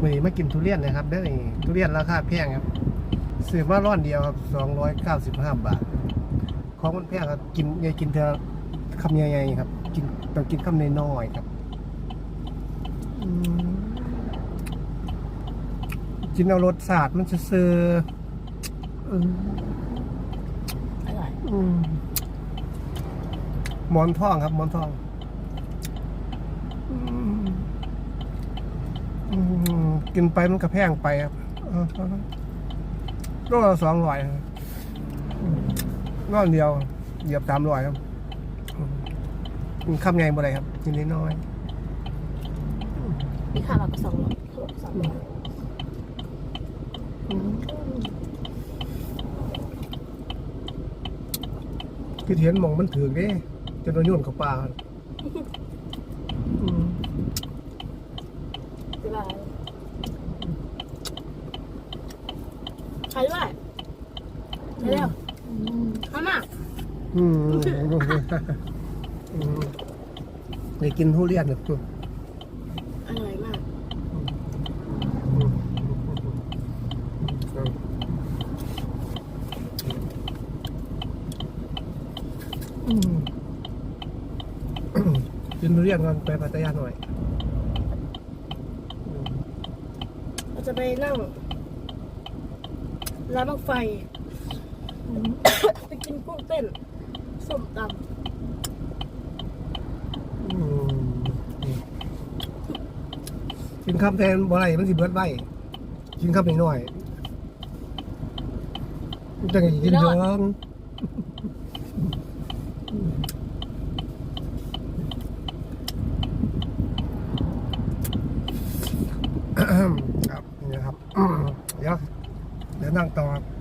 วันนี้มากินทุเรียนนะครับได้อนี่ทุเรียนราคาแพงครับซื้อมาร้อนเดียวครับสองร้อยเก้าสิบห้าบาท ของมันแพงครับกินอย่ากินเธอคำใหญ่ๆครับ กินต้องกินคำน้อยๆครับอืมกินเอารสชาติมันจะเซอร์อืมอร่อยอืมหมอนทองครับหมอนทองอืมอืม กินไปมันก็แพงไปครับเอาเอาโลละสองร้อยครับอืมก้อนเดียว เหยียบสามร้อยครับอืมคำใหญ่บ่ได้ครับกินนิดน้อยนี่ค่ะเราก็สองร้อยสองร้อยคือเทียนหมองมันถือเด้จนโดนโยนเข้าป่าอืมบ๊ายบาย ใช้ด้วยใช้แล้วข้าวมากอืมอืมได้กินทุเรียนแบบอร่อยมากอืมกินทุเรียนก่อนไปพัทยาหน่อย เราจะไปนั่ง ร้านบังไฟ ไปกินกุ้งเต้นส้มตอืมกินข้าวแทนบ่ไรมันสิเบิดใบกินข้าวหน่อยๆจังไงกินเถิงครับนี่นะครับเดี๋ยวเดี๋ยว นั่งต่อครับ